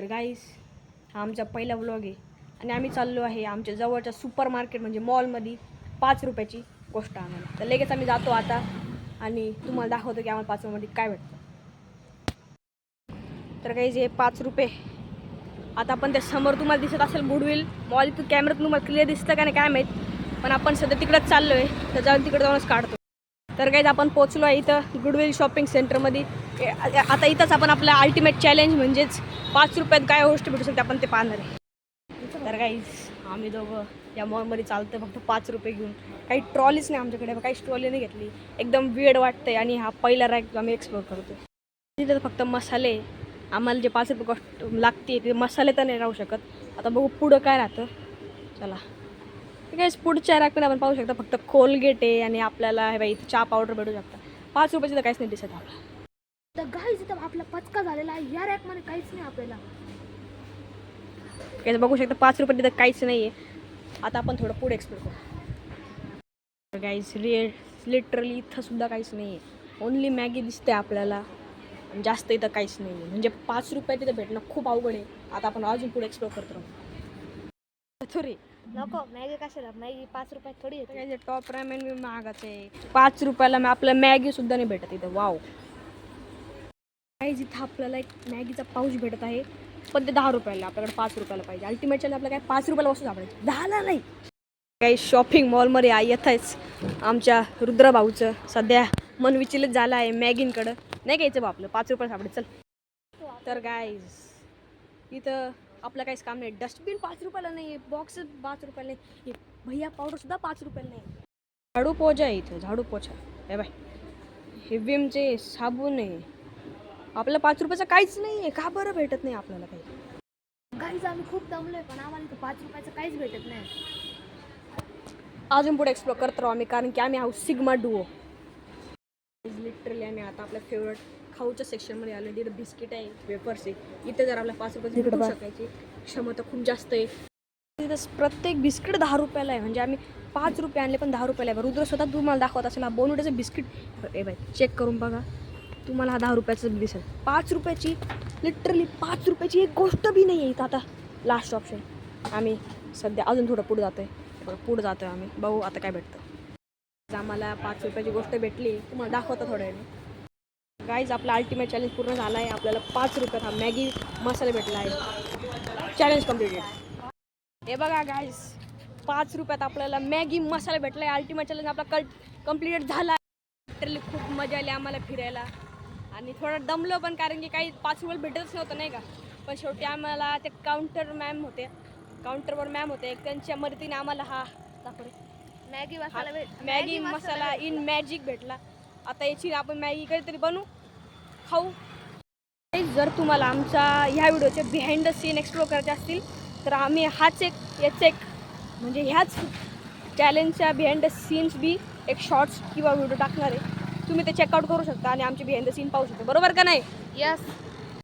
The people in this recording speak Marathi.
तर गाईस हा आमचा पहिला व्लॉग आहे. आणि आम्ही चाललो आहे आमच्या जवळच्या सुपर मार्केट म्हणजे मॉलमध्ये पाच रुपयाची गोष्ट आणायला. तर लगेच आम्ही जातो आता आणि तुम्हाला दाखवतो की आम्हाला पाच रुपयामध्ये काय भेटतं. तर काही जे पाच रुपये. आता आपण त्या समोर तुम्हाला दिसत असेल गुडविल मॉल इथं कॅमेऱ्यात तुम्हाला क्लिअर दिसतं का नाही काय माहीत. पण आपण सध्या तिकडंच चाललो आहे तर जाऊन तिकडे जाऊनच काढतो. तर काही आपण पोचलो आहे इथं गुडविल शॉपिंग सेंटरमध्ये आता इथंच आपण आपलं अल्टिमेट चॅलेंज म्हणजेच पाच रुपयात काय गोष्ट भेटू शकते आपण ते पाहणार आहे. तर काहीच आम्ही दोघं या मॉलमध्ये चालतो फक्त पाच रुपये घेऊन. काही ट्रॉलीच नाही आमच्याकडे काही ट्रॉली नाही घेतली. एकदम वेड वाटतंय आणि हा पहिला रॅक आम्ही एक्सप्लोर करतो तिथे फक्त मसाले आम्हाला जे पाच रुपये कॉस्ट लागते ते मसाले तर नाही राहू शकत. आता बघू पुढं काय राहतं. चला. आहे पुढच्या रॅकमध्ये आपण पाहू शकता फक्त कोलगेट आहे आणि आपल्याला हे बाई चहा पावडर भेटू शकता. पाच रुपयाचं तर काहीच नाही दिसत आपल्याला. तर गाईज इथं आपला पचका झालेला आहे. या रॅकमध्ये काहीच नाही आपल्याला. काही बघू शकता पाच रुपये तिथं काहीच नाही आहे आता आपण थोडं पुढे एक्सप्लोर करू. गाईस रे लिटरली इथं सुद्धा काहीच नाही आहे ओन्ली मॅगी दिसते आपल्याला जास्त इथं काहीच नाही आहे म्हणजे पाच रुपये तिथं भेटणं खूप अवघड आहे. आता आपण अजून पुढे एक्सप्लोर करतो थोडी नको मॅगी कशाला? मॅगी पाच रुपयात थोडी येते. काय टॉप रॅमेन बी महागाच आहे पाच रुपयाला मग आपलं मॅगी सुद्धा नाही भेटत इथं. वाव काही इथं आपल्याला एक मॅगीचा पाऊच भेटत आहे. पण ते दहा रुपयाला आपल्याकडे पाच रुपयाला पाहिजे. अल्टिमेटच्या आपल्याला काय पाच रुपयाला वस्तू सापडायची दहाला नाही. काही शॉपिंग मॉलमध्ये आ येतच. आमच्या रुद्रभाऊचं सध्या मन विचलित झालं आहे मॅगींकडं. नाही घ्यायचं बा आपलं. पाच रुपयाला सापडेल. चल. तर गाईज इथं आपलं काहीच काम नाही. डस्टबिन पाच रुपयाला नाही बॉक्स पाच रुपयाला नाही भैया पावडर सुद्धा पाच रुपयाला नाही झाडू पोछा आहे इथं झाडू पोछा. हे बाय हे विमचे साबण आहे. आपलं पाच रुपयाचं काहीच नाही आहे का बरं भेटत नाही आपल्याला काही? गाईज आम्ही खूप दमलोय पण आम्हाला इथं पाच रुपयाचं काहीच भेटत नाही. अजून पुढे एक्सप्लोर करत राहू आम्ही कारण की आम्ही आहोत सिग्मा डुओ लिटरली आम्ही आता आपल्या फेवरेट खाऊच्या सेक्शनमध्ये आलो. तिथं बिस्किट आहे वेफर्स आहे. इथे जर आपल्या पाच रुपयाची भेटू शकायची. क्षमता खूप जास्त आहे. तिथं प्रत्येक बिस्किट दहा रुपयाला आहे. म्हणजे आम्ही पाच रुपये आणले पण दहा रुपयाला आहे. रुद्र स्वतः तुम्हाला दाखवत असेल हा बोनवट्याचं बिस्किट ए बाय चेक करून बघा. तुम्हाला हा दहा रुपयाचं दिसेल. पाच रुपयाची लिटरली पाच रुपयाची एक गोष्ट बी नाही आहे इथं आता. लास्ट ऑप्शन आम्ही सध्या अजून थोडं पुढे जातो आहे पुढे जातो आहे आम्ही. बघू आता काय भेटतं. आम्हाला पाच रुपयाची गोष्ट भेटली. तुम्हाला दाखवतो थोड्या वेळाने गाईज आपला अल्टिमेट चॅलेंज पूर्ण झाला आहे आपल्याला पाच रुपयात हा मॅगी मसाला भेटला आहे. चॅलेंज कम्प्लीटेड हे बघा गाईज पाच रुपयात आपल्याला मॅगी मसाला भेटला आहे अल्टिमेट चॅलेंज आपला कल कंप्लीट झाला. लिटरली खूप मजा आली आम्हाला फिरायला. आणि थोडं दमलो पण कारण की काही पाच रुपये भेटतच नव्हतं नाही का? पण शेवटी आम्हाला ते काउंटर मॅम होते. काउंटरवर मॅम होते. त्यांच्या मदतीने आम्हाला हा दाखवले. मॅगी मसाला भेट मॅगी मसाला इन मॅजिक भेटला. आता याची आपण मॅगी काहीतरी बनवू खाऊ. जर तुम्हाला आमच्या ह्या व्हिडिओचे बिहाइंड द सीन एक्सप्लोर करायचे असतील तर आम्ही हाच एक याच एक म्हणजे ह्याच चॅलेंजच्या बिहाइंड द सीन्स बी एक शॉर्ट्स किंवा व्हिडिओ टाकणार आहे. तुम्ही ते चेकआउट करू शकता आणि आमचे बिहाइंड द सीन पाहू शकता. बरोबर का नाही? यस